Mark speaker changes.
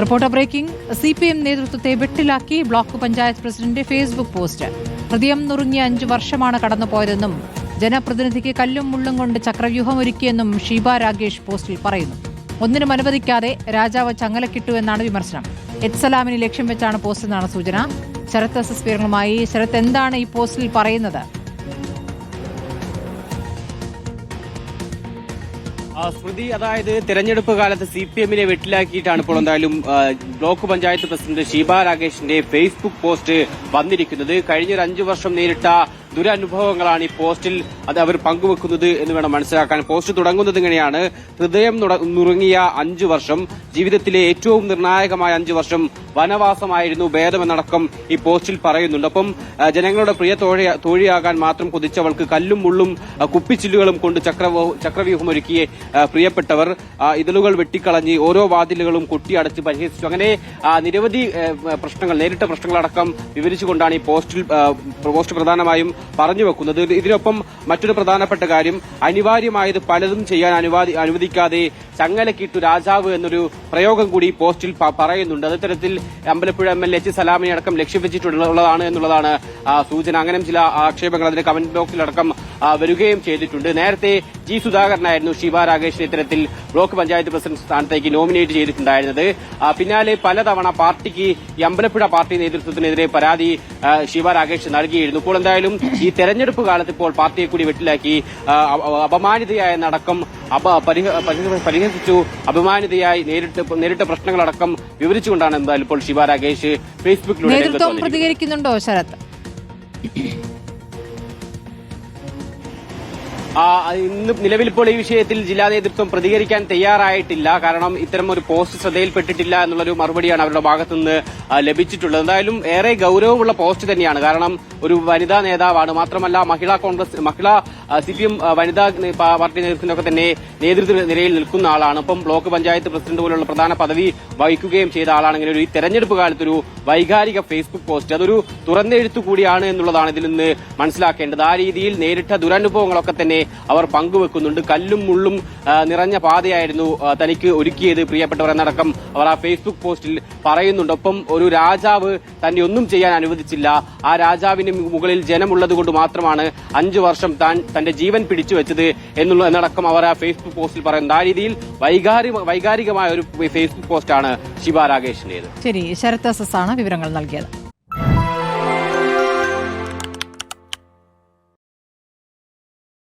Speaker 1: Reporter breaking. C P M നേതൃത്വത്തെ വെട്ടിലാക്കി block panchayat president Facebook post. ഹൃദയം നുറുങ്ങിയ അഞ്ചു വർഷമാണ് കടന്നുപോയതെന്നും ജനപ്രതിനിധിക്ക് കല്ലും മുള്ളും കൊണ്ട് ചക്രവ്യൂഹം ഒരുക്കിയെന്നും ഷീബ രാഗേഷ് പോസ്റ്റിൽ പറയുന്നു. ഒന്നിനും അനുവദിക്കാതെ രാജാവ് ചങ്ങലക്കിട്ടു എന്നാണ് വിമർശനം. എറ്റ്സലാമിനെ ലക്ഷ്യം വെച്ചാണ് പോസ്റ്റ് എന്നാണ് സൂചന. ശരത് എസ് എസ് ശരത് എന്താണ് ഈ പോസ്റ്റിൽ പറയുന്നത്?
Speaker 2: സ്മൃതി അതായത് തെരഞ്ഞെടുപ്പ് കാലത്ത് സി പി എമ്മിനെ വെട്ടിലാക്കിയിട്ടാണ് ഇപ്പോൾ എന്തായാലും ബ്ലോക്ക് പഞ്ചായത്ത് പ്രസിഡന്റ് ഷീബ രാകേഷിന്റെ ഫേസ്ബുക്ക് പോസ്റ്റ് വന്നിരിക്കുന്നത്. കഴിഞ്ഞൊരു അഞ്ചു വർഷം നേരിട്ട ദുരനുഭവങ്ങളാണ് ഈ പോസ്റ്റിൽ അത് അവർ പങ്കുവെക്കുന്നത് എന്ന് വേണം മനസ്സിലാക്കാൻ. പോസ്റ്റ് തുടങ്ങുന്നത് ഇങ്ങനെയാണ്. ഹൃദയം നുറങ്ങിയ അഞ്ചു വർഷം ജീവിതത്തിലെ ഏറ്റവും നിർണായകമായ അഞ്ചു വർഷം വനവാസമായിരുന്നു ഭേദമെന്നടക്കം ഈ പോസ്റ്റിൽ പറയുന്നുണ്ട്. അപ്പം ജനങ്ങളുടെ പ്രിയ തോഴി തോഴിയാകാൻ മാത്രം കൊതിച്ചവൾക്ക് കല്ലും മുള്ളും കുപ്പിച്ചില്ലുകളും കൊണ്ട് ചക്രവ്യൂഹ ചക്രവ്യൂഹം ഒരുക്കിയ പ്രിയപ്പെട്ടവർ ഇതിലുകൾ വെട്ടിക്കളഞ്ഞ് ഓരോ വാതിലുകളും കൊട്ടിയടച്ച് പരിഹസിച്ചു. അങ്ങനെ നിരവധി പ്രശ്നങ്ങൾ നേരിട്ട പ്രശ്നങ്ങളടക്കം വിവരിച്ചുകൊണ്ടാണ് ഈ പോസ്റ്റിൽ പോസ്റ്റ് പ്രധാനമായും പറഞ്ഞു വെക്കുന്നത്. ഇത് ഇതിനൊപ്പം മറ്റൊരു പ്രധാനപ്പെട്ട കാര്യം അനിവാര്യമായത് പലതും ചെയ്യാൻ അനുവാദി അനുവദിക്കാതെ ചങ്ങലക്കിട്ടു രാജാവ് എന്നൊരു പ്രയോഗം കൂടി പോസ്റ്റിൽ പറയുന്നുണ്ട്. അത്തരത്തിൽ അമ്പലപ്പുഴ എം എൽ എച്ച് സലാമിനെ അടക്കം ലക്ഷ്യം വെച്ചിട്ടുള്ളതാണ് എന്നുള്ളതാണ് സൂചന. അങ്ങനെ ചില ആക്ഷേപങ്ങൾ അതിന്റെ കമന്റ് ബോക്സിലടക്കം വരികയും ചെയ്തിട്ടുണ്ട്. നേരത്തെ ജി സുധാകരനായിരുന്നു ശിവ രാകേഷിനെ ഇത്തരത്തിൽ ബ്ലോക്ക് പഞ്ചായത്ത് പ്രസിഡന്റ് സ്ഥാനത്തേക്ക് നോമിനേറ്റ് ചെയ്തിട്ടുണ്ടായിരുന്നത്. പിന്നാലെ പലതവണ പാർട്ടിക്ക് ഈ അമ്പലപ്പുഴ പാർട്ടി നേതൃത്വത്തിനെതിരെ പരാതി ശിവ രാകേഷ് നൽകിയിരുന്നു. ഇപ്പോൾ എന്തായാലും ഈ തെരഞ്ഞെടുപ്പ് കാലത്ത് ഇപ്പോൾ പാർട്ടിയെ കൂടി വെട്ടിലാക്കി അപമാനിതയായ നടക്കം പരിഹസിച്ചു അപമാനിതയായി നേരിട്ട് നേരിട്ട പ്രശ്നങ്ങളടക്കം വിവരിച്ചുകൊണ്ടാണ് എന്തായാലും ഇപ്പോൾ ശിവ രാകേഷ് ഫേസ്ബുക്കിലൂടെ.
Speaker 1: പ്രതികരിക്കുന്നുണ്ടോ ശരത്?
Speaker 2: ഇന്ന് നിലവിലിപ്പോൾ ഈ വിഷയത്തിൽ ജില്ലാ നേതൃത്വം പ്രതികരിക്കാൻ തയ്യാറായിട്ടില്ല. കാരണം ഇത്തരം ഒരു പോസ്റ്റ് ശ്രദ്ധയിൽപ്പെട്ടിട്ടില്ല എന്നുള്ളൊരു മറുപടിയാണ് അവരുടെ ഭാഗത്തുനിന്ന് ലഭിച്ചിട്ടുള്ളത്. എന്തായാലും ഏറെ ഗൌരവമുള്ള പോസ്റ്റ് തന്നെയാണ്. കാരണം ഒരു വനിതാ നേതാവാണ്. മാത്രമല്ല Mahila Congress Mahila C P M വനിതാ പാർട്ടി നേതൃത്വത്തിനൊക്കെ തന്നെ നേതൃത്വ നിലയിൽ നിൽക്കുന്ന ആളാണ്. ഒപ്പം ബ്ലോക്ക് പഞ്ചായത്ത് പ്രസിഡന്റ് പോലുള്ള പ്രധാന പദവി വഹിക്കുകയും ചെയ്ത ആളാണെങ്കിൽ ഒരു ഈ തെരഞ്ഞെടുപ്പ് കാലത്തൊരു വൈകാരിക ഫേസ്ബുക്ക് പോസ്റ്റ്. അതൊരു തുറന്നെഴുത്തു കൂടിയാണ് എന്നുള്ളതാണ് ഇതിൽ നിന്ന് മനസ്സിലാക്കേണ്ടത്. ആ രീതിയിൽ നേരിട്ട ദുരനുഭവങ്ങളൊക്കെ തന്നെ അവർ പങ്കുവെക്കുന്നുണ്ട്. കല്ലും മുള്ളും നിറഞ്ഞ പാതയായിരുന്നു തനിക്ക് ഒരുക്കിയത് പ്രിയപ്പെട്ടവർ എന്നടക്കം അവർ ആ ഫേസ്ബുക്ക് പോസ്റ്റിൽ പറയുന്നുണ്ട്. ഒപ്പം ഒരു രാജാവ് തന്നെ ഒന്നും ചെയ്യാൻ അനുവദിച്ചില്ല. ആ രാജാവിന് മുകളിൽ ജനമുള്ളത് കൊണ്ട് മാത്രമാണ് അഞ്ചു വർഷം താൻ തന്റെ ജീവൻ പിടിച്ചു വെച്ചത് എന്നുള്ള എന്നടക്കം അവർ ആ ഫേസ്ബുക്ക് പോസ്റ്റിൽ പറയുന്നത് ആ രീതിയിൽ വൈകാരിക വൈകാരികമായ ഒരു ഫേസ്ബുക്ക് പോസ്റ്റാണ് ശിവ രാകേഷിന്റേത്
Speaker 1: ശരി ശരത് എസ് എസ് ആണ് വിവരങ്ങൾ നൽകിയത്.